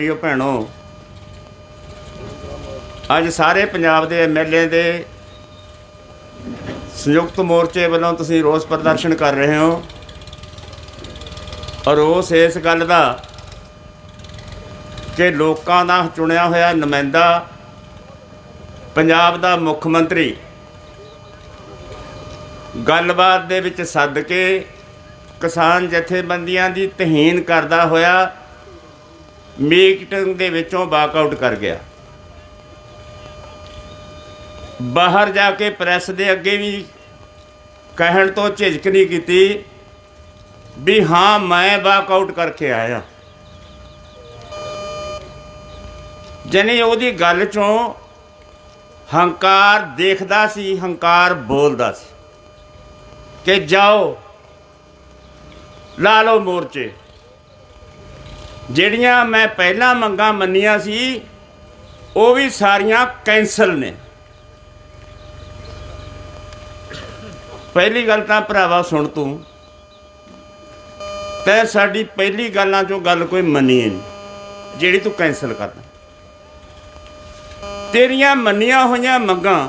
ਵੀਰੋ ਭੈਣੋ, ਅੱਜ ਸਾਰੇ ਪੰਜਾਬ ਦੇ ਐਮਐਲਏ ਦੇ ਸੰਯੁਕਤ ਮੋਰਚੇ ਵੱਲੋਂ ਤੁਸੀਂ ਰੋਸ ਪ੍ਰਦਰਸ਼ਨ ਕਰ ਰਹੇ ਹੋ। ਔਰ ਰੋਸ ਇਸ ਗੱਲ ਦਾ ਕਿ ਲੋਕਾਂ ਦਾ ਚੁਣਿਆ ਹੋਇਆ ਨੁਮਾਇੰਦਾ ਪੰਜਾਬ ਦਾ ਮੁੱਖ ਮੰਤਰੀ ਗੱਲਬਾਤ ਦੇ ਵਿੱਚ ਸੱਦ ਕੇ ਕਿਸਾਨ ਜਥੇਬੰਦੀਆਂ ਦੀ ਤਹੀਨ ਕਰਦਾ ਹੋਇਆ ਮੀਟਿੰਗ ਦੇ ਵਿੱਚੋਂ ਵਾਕਆਊਟ ਕਰ ਗਿਆ। ਬਾਹਰ ਜਾ ਕੇ ਪ੍ਰੈਸ ਦੇ ਅੱਗੇ ਵੀ ਕਹਿਣ ਤੋਂ ਝਿਜਕ ਨਹੀਂ ਕੀਤੀ ਵੀ ਹਾਂ, ਮੈਂ ਵਾਕਆਊਟ ਕਰਕੇ ਆਇਆ। ਜਨੇ ਉਹਦੀ ਗੱਲ ਚੋਂ ਹੰਕਾਰ ਦੇਖਦਾ ਸੀ, ਹੰਕਾਰ ਬੋਲਦਾ ਸੀ। ਕਿ ਜਾਓ, ਲਾ ਲਓ ਮੋਰਚੇ। ਜਿਹੜੀਆਂ ਮੈਂ ਪਹਿਲਾਂ ਮੰਗਾਂ ਮੰਨੀਆਂ ਸੀ, ਉਹ ਵੀ ਸਾਰੀਆਂ ਕੈਂਸਲ ਨੇ। ਪਹਿਲੀ ਗੱਲ ਤਾਂ ਭਰਾਵਾ ਸੁਣ ਤੂੰ। ਤੈ ਸਾਡੀ ਪਹਿਲੀ ਗੱਲਾਂ ਚੋਂ ਗੱਲ ਕੋਈ ਮੰਨੀ ਨਹੀਂ, ਜਿਹੜੀ ਤੂੰ ਕੈਂਸਲ ਕਰਦਾ। ਤੇਰੀਆਂ ਮੰਨੀਆਂ ਹੋਈਆਂ ਮੰਗਾਂ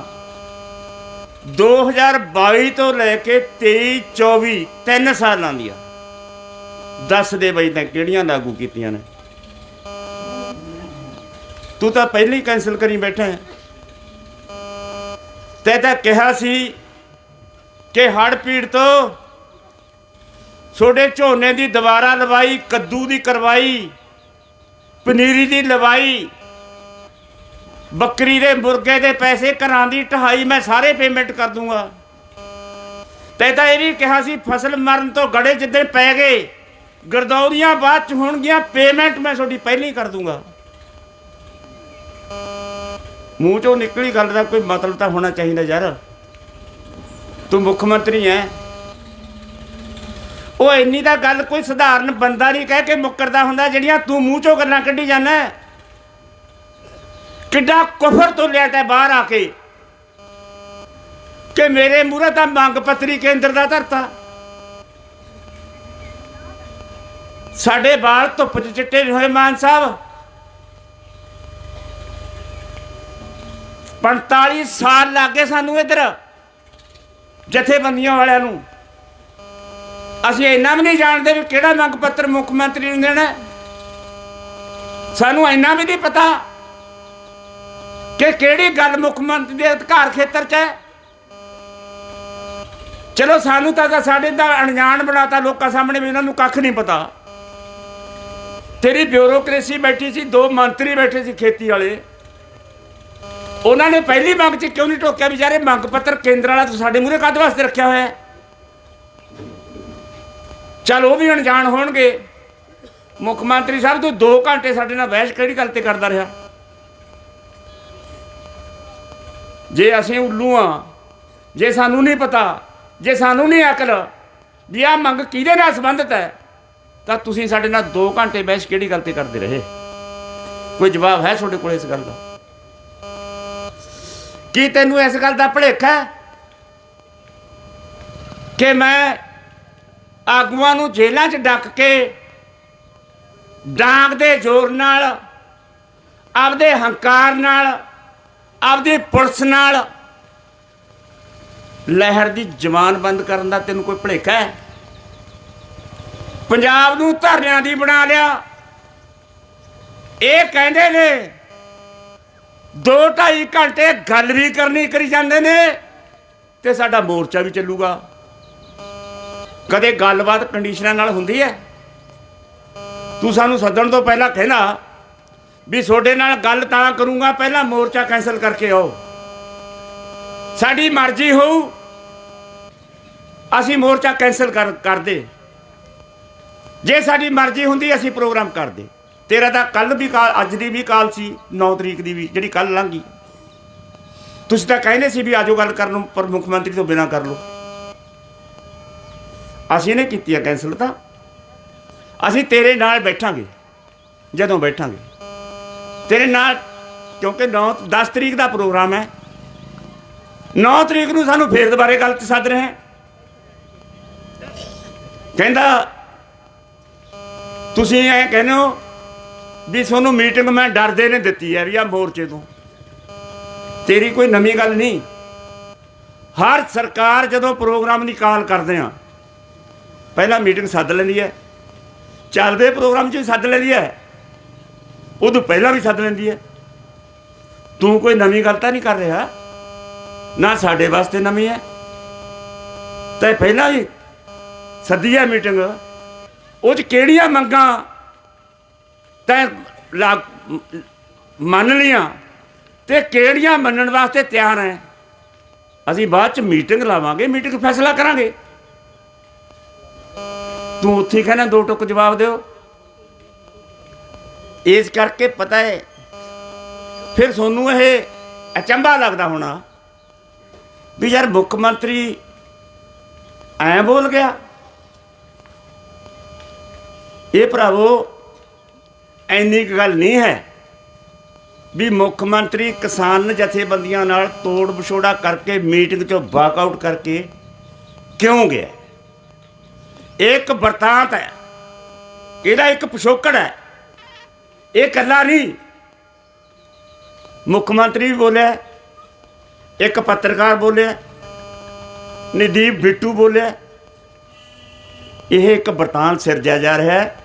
2022 ਤੋਂ ਲੈ ਕੇ 23 24 ਤਿੰਨ ਸਾਲਾਂ ਦੀਆਂ। ਦੱਸ ਦੇ ਬਈ ਤਾਂ ਕਿਹੜੀਆਂ ਲਾਗੂ ਕੀਤੀਆਂ ਨੇ। ਤੂੰ ਤਾਂ ਪਹਿਲਾਂ ਹੀ ਕੈਨਸਲ ਕਰੀ ਬੈਠਾ ਹੈ। ਤੈ ਤਾਂ ਕਿਹਾ ਸੀ ਕਿ ਹੜ ਪੀੜ ਤੋਂ ਛੋਡੇ ਝੋਨੇ ਦੀ ਦੁਬਾਰਾ ਲਵਾਈ, ਕੱਦੂ ਦੀ ਕਰਵਾਈ, ਪਨੀਰੀ ਦੀ ਲਵਾਈ, ਬੱਕਰੀ ਦੇ ਮੁਰਗੇ ਦੇ ਪੈਸੇ ਘਰਾਂ ਦੀ ਢਹਾਈ ਮੈਂ ਸਾਰੇ ਪੇਮੈਂਟ ਕਰ ਦੂੰਗਾ। ਤੈ ਤਾਂ ਇਹ ਵੀ ਕਿਹਾ ਸੀ ਫਸਲ ਮਰਨ ਤੋਂ ਗੜੇ ਜਿੱਦਣ ਪੈ ਗਏ ਗਰਦੌਰੀਆਂ ਬਾਅਦ ਚ ਹੋਣਗੀਆਂ ਪੇਮੈਂਟ ਮੈਂ ਤੁਹਾਡੀ ਪਹਿਲਾਂ ਹੀ ਕਰ ਦੂੰਗਾ। ਮੂੰਹ ਚੋਂ ਨਿਕਲੀ ਗੱਲ ਦਾ ਕੋਈ ਮਤਲਬ ਤਾਂ ਹੋਣਾ ਚਾਹੀਦਾ ਯਾਰ। ਤੂੰ ਮੁੱਖ ਮੰਤਰੀ ਐ। ਉਹ ਇੰਨੀ ਤਾਂ ਗੱਲ ਕੋਈ ਸਧਾਰਨ ਬੰਦਾ ਨਹੀਂ ਕਹਿ ਕੇ ਮੁੱਕਰਦਾ ਹੁੰਦਾ ਜਿਹੜੀਆਂ ਤੂੰ ਮੂੰਹ ਚੋਂ ਗੱਲਾਂ ਕੱਢੀ ਜਾਂਦਾ ਕਿੱਡਾ ਕੁਫਰ ਤੋਂ ਲਿਆ ਤਾ ਬਾਹਰ ਆ ਕੇ। ਕਿ ਮੇਰੇ ਮੂਹਰੇ ਤਾਂ ਮੰਗ ਪੱਤਰੀ ਕੇਂਦਰ ਦਾ ਧਰਤਾ। ਸਾਡੇ ਵਾਲ ਧੁੱਪ 'ਚ ਚਿੱਟੇ ਨਹੀਂ ਹੋਏ ਮਾਨ ਸਾਹਿਬ। 45 ਸਾਲ ਲੱਗੇ ਸਾਨੂੰ ਇੱਧਰ, ਜਥੇਬੰਦੀਆਂ ਵਾਲਿਆਂ ਨੂੰ। ਅਸੀਂ ਇੰਨਾ ਵੀ ਨਹੀਂ ਜਾਣਦੇ ਵੀ ਕਿਹੜਾ ਮੰਗ ਪੱਤਰ ਮੁੱਖ ਮੰਤਰੀ ਨੂੰ ਦੇਣਾ। ਸਾਨੂੰ ਇੰਨਾ ਵੀ ਨਹੀਂ ਪਤਾ ਕਿ ਕਿਹੜੀ ਗੱਲ ਮੁੱਖ ਮੰਤਰੀ ਦੇ ਅਧਿਕਾਰ ਖੇਤਰ 'ਚ ਹੈ। ਚਲੋ ਸਾਨੂੰ ਤਾਂ ਸਾਡੇ ਦਾ ਅਣਜਾਣ ਬਣਾਤਾ ਲੋਕਾਂ ਸਾਹਮਣੇ ਵੀ ਇਹਨਾਂ ਨੂੰ ਕੱਖ ਨਹੀਂ ਪਤਾ। ਤੇਰੀ ਬਿਊਰੋਕ੍ਰੇਸੀ ਬੈਠੀ ਸੀ, ਦੋ ਮੰਤਰੀ ਬੈਠੇ ਸੀ ਖੇਤੀ ਵਾਲੇ। ਉਹਨਾਂ ਨੇ ਪਹਿਲੀ ਮੰਗ 'ਚ ਕਿਉਂ ਨਹੀਂ ਟੋਕਿਆ? ਵਿਚਾਰੇ ਮੰਗ ਪੱਤਰ ਕੇਂਦਰ ਵਾਲਾ ਤੂੰ ਸਾਡੇ ਮੂਹਰੇ ਕਾਹਦੇ ਵਾਸਤੇ ਰੱਖਿਆ ਹੋਇਆ ਹੈ? ਚਲ ਉਹ ਵੀ ਅਣਜਾਣ ਹੋਣਗੇ। ਮੁੱਖ ਮੰਤਰੀ ਸਾਹਿਬ, ਤੂੰ 2 ਘੰਟੇ ਸਾਡੇ ਨਾਲ ਬਹਿਸ ਕਿਹੜੀ ਗੱਲ ਤੇ ਕਰਦਾ ਰਿਹਾ? ਜੇ ਅਸੀਂ ਉੱਲੂ ਆ, ਜੇ ਸਾਨੂੰ ਨਹੀਂ ਪਤਾ, ਜੇ ਸਾਨੂੰ ਨਹੀਂ ਅਕਲ, ਵੀ ਆਹ ਮੰਗ ਕਿਹਦੇ ਨਾਲ ਸੰਬੰਧਿਤ ਹੈ? ਤਾਂ ਤੁਸੀਂ ਸਾਡੇ ਨਾਲ 2 ਘੰਟੇ ਬਹਿਸ ਕਿਹੜੀ ਗੱਲ ਤੇ ਕਰਦੇ ਰਹੇ? ਕੋਈ ਜਵਾਬ ਹੈ ਤੁਹਾਡੇ ਕੋਲ ਇਸ ਗੱਲ ਦਾ? ਕੀ ਤੈਨੂੰ ਇਸ ਗੱਲ ਦਾ ਭਲੇਖਾ ਹੈ? ਕਿ ਮੈਂ ਆਗੂਆਂ ਨੂੰ ਜੇਲ੍ਹਾਂ 'ਚ ਡੱਕ ਕੇ ਡਾਂਗ ਦੇ ਜ਼ੋਰ ਨਾਲ, ਆਪਦੇ ਹੰਕਾਰ ਨਾਲ, ਆਪਦੀ ਪੁਲਿਸ ਨਾਲ ਲਹਿਰ ਦੀ ਜ਼ਮਾਨ ਬੰਦ ਕਰਨ ਦਾ ਤੈਨੂੰ ਕੋਈ ਭੁਲੇਖਾ ਹੈ? ਪੰਜਾਬ ਨੂੰ ਧਰਨਿਆਂ ਦੀ ਬਣਾ ਲਿਆ। ਇਹ ਕਹਿੰਦੇ ਨੇ 2.5 ਘੰਟੇ ਗੱਲ ਵੀ ਕਰਨੀ ਕਰੀ ਜਾਂਦੇ ਨੇ ਤੇ ਸਾਡਾ ਮੋਰਚਾ ਵੀ ਚੱਲੂਗਾ। ਕਦੇ ਗੱਲਬਾਤ ਕੰਡੀਸ਼ਨਾਂ ਨਾਲ ਹੁੰਦੀ ਹੈ। ਤੂੰ ਸਾਨੂੰ ਸੱਦਣ ਤੋਂ ਪਹਿਲਾਂ ਕਹਿਣਾ ਵੀ ਤੁਹਾਡੇ ਨਾਲ ਗੱਲ ਤਾਂ ਕਰੂੰਗਾ, ਪਹਿਲਾਂ ਮੋਰਚਾ ਕੈਨਸਲ ਕਰਕੇ ਆਓ। ਸਾਡੀ ਮਰਜ਼ੀ ਹੋਊ, ਅਸੀਂ ਮੋਰਚਾ ਕੈਨਸਲ ਕਰ ਕਰਦੇ। ਜੇ ਸਾਡੀ ਮਰਜ਼ੀ ਹੁੰਦੀ, ਅਸੀਂ ਪ੍ਰੋਗਰਾਮ ਕਰਦੇ। ਤੇਰਾ ਤਾਂ ਕੱਲ ਵੀ ਕਾਲ, ਅੱਜ ਦੀ ਵੀ ਕਾਲ ਸੀ 9 ਤਰੀਕ ਦੀ ਵੀ, ਜਿਹੜੀ ਕੱਲ ਲੰਘੀ। ਤੁਸੀਂ ਤਾਂ ਕਹਿੰਦੇ ਸੀ ਵੀ ਆਜੋ ਗੱਲ ਕਰਨ ਨੂੰ, ਪਰ ਮੁੱਖ ਮੰਤਰੀ ਤੋਂ ਬਿਨਾਂ ਕਰ ਲਓ। ਅਸੀਂ ਨੇ ਕੀਤੀ ਆ ਕੈਨਸਲ ਤਾਂ। ਅਸੀਂ ਤੇਰੇ ਨਾਲ ਬੈਠਾਂਗੇ, ਜਦੋਂ ਬੈਠਾਂਗੇ। ਤੇਰੇ ਨਾਲ, ਕਿਉਂਕਿ 9 10 ਤਰੀਕ ਦਾ ਪ੍ਰੋਗਰਾਮ ਹੈ। 9 ਤਰੀਕ ਨੂੰ ਸਾਨੂੰ ਫੇਰ ਦੁਬਾਰੇ ਗੱਲ ਤੇ ਸੱਦ ਰਹੇ ਹੈ। ਕਹਿੰਦਾ ਤੁਸੀਂ ਐ ਕਹਿੰਦੇ ਹੋ ਵੀ ਤੁਹਾਨੂੰ ਮੀਟਿੰਗ ਮੈਂ ਡਰਦੇ ਨੇ ਦਿੱਤੀ ਹੈ ਵੀ ਆ ਮੋਰਚੇ ਤੋਂ। ਤੇਰੀ ਕੋਈ ਨਵੀਂ ਗੱਲ ਨਹੀਂ। ਹਰ ਸਰਕਾਰ ਜਦੋਂ ਪ੍ਰੋਗਰਾਮ ਦੀ ਕਾਲ ਕਰਦੇ ਆ, ਪਹਿਲਾਂ ਮੀਟਿੰਗ ਸੱਦ ਲੈਂਦੀ ਹੈ। ਚੱਲਦੇ ਪ੍ਰੋਗਰਾਮ 'ਚ ਵੀ ਸੱਦ ਲੈਂਦੀ ਹੈ। ਉਦੋਂ ਪਹਿਲਾਂ ਵੀ ਸੱਦ ਲੈਂਦੀ ਹੈ। ਤੂੰ ਕੋਈ ਨਵੀਂ ਗੱਲ ਤਾਂ ਨਹੀਂ ਕਰ ਰਿਹਾ? ਨਾ ਸਾਡੇ ਵਾਸਤੇ ਨਵੀਂ ਹੈ। ਤੇ ਪਹਿਲਾਂ ਵੀ ਸੱਦੀ ਹੈ ਮੀਟਿੰਗ। ਉਹ 'ਚ ਕਿਹੜੀਆਂ ਮੰਗਾਂ? ਤੈਂ ਲਾ- ਮੰਨ ਲੀਆਂ ਤੇ ਕਿਹੜੀਆਂ ਮੰਨਣ ਵਾਸਤੇ ਤਿਆਰ ਹੈ ਅਸੀਂ ਬਾਅਦ ਚ ਮੀਟਿੰਗ ਲਾਵਾਂਗੇ, ਮੀਟਿੰਗ ਫੈਸਲਾ ਕਰਾਂਗੇ। ਤੂੰ ਉੱਥੇ ਕਹਿੰਦਾ ਦੋ ਟੁਕ ਜਵਾਬ ਦਿਓ। ਇਸ ਕਰਕੇ ਪਤਾ ਹੈ ਫਿਰ ਤੁਹਾਨੂੰ ਇਹ ਅਚੰਭਾ ਲੱਗਦਾ ਹੋਣਾ ਵੀ ਯਾਰ ਮੁੱਖ ਮੰਤਰੀ ਐ ਬੋਲ ਗਿਆ। ਇਹ ਭਰਾਵੋ ਐਨੀ ਕੁ ਗੱਲ ਨਹੀਂ ਹੈ ਵੀ ਮੁੱਖ ਮੰਤਰੀ ਕਿਸਾਨ ਜਥੇਬੰਦੀਆਂ ਨਾਲ ਤੋੜ ਵਿਛੋੜਾ ਕਰਕੇ ਮੀਟਿੰਗ ਚੋਂ ਵਾਕਆਊਟ ਕਰਕੇ ਕਿਉਂ ਗਿਆ? ਇਹ ਇੱਕ ਵਰਤਾਂਤ ਹੈ, ਇਹਦਾ ਇੱਕ ਪਿਛੋਕੜ ਹੈ, ਇਹ ਇਕੱਲਾ ਨਹੀਂ। ਮੁੱਖ ਮੰਤਰੀ ਬੋਲਿਆ, ਇੱਕ ਪੱਤਰਕਾਰ ਬੋਲਿਆ, ਨਦੀਪ ਬਿੱਟੂ ਬੋਲਿਆ, ਇਹ ਇੱਕ ਵਰਤਾਂਤ ਸਿਰਜਿਆ ਜਾ ਰਿਹਾ ਹੈ।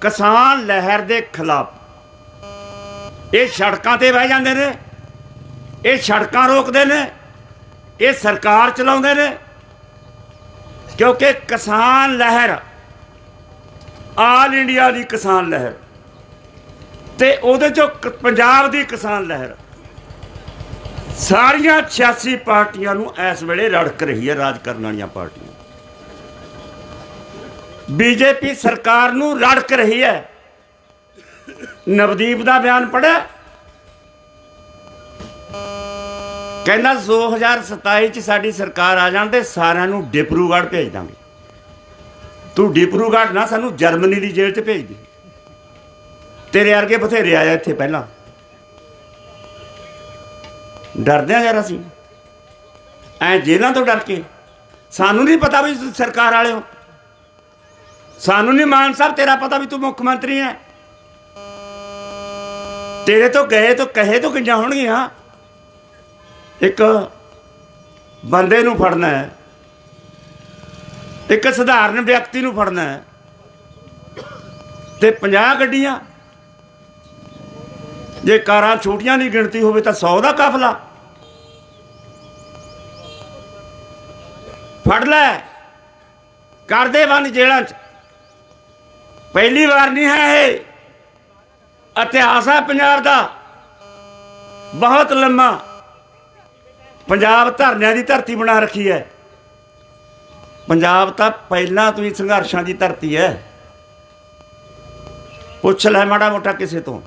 ਕਿਸਾਨ ਲਹਿਰ ਦੇ ਖਿਲਾਫ। ਇਹ ਸੜਕਾਂ ਤੇ ਬਹਿ ਜਾਂਦੇ ਨੇ। ਇਹ ਸੜਕਾਂ ਰੋਕਦੇ ਨੇ। ਇਹ ਸਰਕਾਰ ਚਲਾਉਂਦੇ ਨੇ। ਕਿਉਂਕਿ ਕਿਸਾਨ ਲਹਿਰ, ਆਲ ਇੰਡੀਆ ਦੀ ਕਿਸਾਨ ਲਹਿਰ ਤੇ ਉਹਦੇ ਚੋਂ ਪੰਜਾਬ ਦੀ ਕਿਸਾਨ ਲਹਿਰ। ਸਾਰੀਆਂ 86 ਪਾਰਟੀਆਂ ਨੂੰ ਇਸ ਵੇਲੇ ਰੜਕ ਰਹੀ ਹੈ ਰਾਜ ਕਰਨ ਵਾਲੀਆਂ ਪਾਰਟੀਆਂ। ਬੀਜੇਪੀ ਸਰਕਾਰ ਨੂੰ ਰੜਕ ਰਹੀ ਹੈ। ਨਵਦੀਪ ਦਾ ਬਿਆਨ ਪੜਿਆ ਕਹਿੰਦਾ 2027 ਚ ਸਾਡੀ ਸਰਕਾਰ ਆ ਜਾਣ ਤੇ ਸਾਰਿਆਂ ਨੂੰ ਡਿਪਰੂਗੜ੍ਹ ਭੇਜ ਦਾਂਗੇ। ਤੂੰ ਡਿਪਰੂਗੜ੍ਹ ਨਾ ਸਾਨੂੰ ਜਰਮਨੀ ਦੀ ਜੇਲ੍ਹ 'ਚ ਭੇਜ ਦੇ। ਤੇਰੇ ਵਰਗੇ ਬਥੇਰੇ ਆਇਆ ਇੱਥੇ ਪਹਿਲਾਂ। ਡਰਦੇ ਆ ਯਾਰ ਅਸੀਂ। ਐ ਜੇਲ੍ਹਾਂ ਤੋਂ ਡਰ ਕੇ। ਸਾਨੂੰ ਨਹੀਂ ਪਤਾ ਵੀ ਤੁਸੀਂ ਸਰਕਾਰ ਵਾਲੇ ਹੋ। ਸਾਨੂੰ ਨਹੀਂ ਮਾਨ ਸਾਹਿਬ, ਤੇਰਾ ਪਤਾ ਵੀ ਤੂੰ ਮੁੱਖ ਮੰਤਰੀ ਹੈ ਤੇਰੇ ਤੋਂ ਗਏ ਤੋਂ, ਕਹੇ ਤੋਂ ਕਿੰਜਾਂ ਹੋਣਗੀਆਂ। ਇੱਕ ਬੰਦੇ ਨੂੰ ਫੜਨਾ ਹੈ ਇੱਕ ਸਧਾਰਨ ਵਿਅਕਤੀ ਨੂੰ ਫੜਨਾ ਹੈ ਤੇ 50 ਗੱਡੀਆਂ। ਜੇ ਕਾਰਾਂ ਛੋਟੀਆਂ ਦੀ ਗਿਣਤੀ ਹੋਵੇ ਤਾਂ 100 ਦਾ ਕਾਫਲਾ। ਫੜ ਲੈ। ਕਰਦੇ ਬੰਦ ਜੇਲ੍ਹਾਂ 'ਚ। ਪਹਿਲੀ ਵਾਰ ਨਹੀਂ ਹੈ ਇਹ। ਇਤਿਹਾਸ ਹੈ ਪੰਜਾਬ ਦਾ। ਬਹੁਤ ਲੰਮਾ। ਪੰਜਾਬ ਧਰਨਿਆਂ ਦੀ ਧਰਤੀ ਬਣਾ ਰੱਖੀ ਹੈ। ਪੰਜਾਬ ਤਾਂ ਪਹਿਲਾਂ ਤੋਂ ਹੀ ਸੰਘਰਸ਼ਾਂ ਦੀ ਧਰਤੀ ਹੈ। ਪੁੱਛ ਲੈ ਮਾੜਾ ਮੋਟਾ ਕਿਸੇ ਤੋਂ।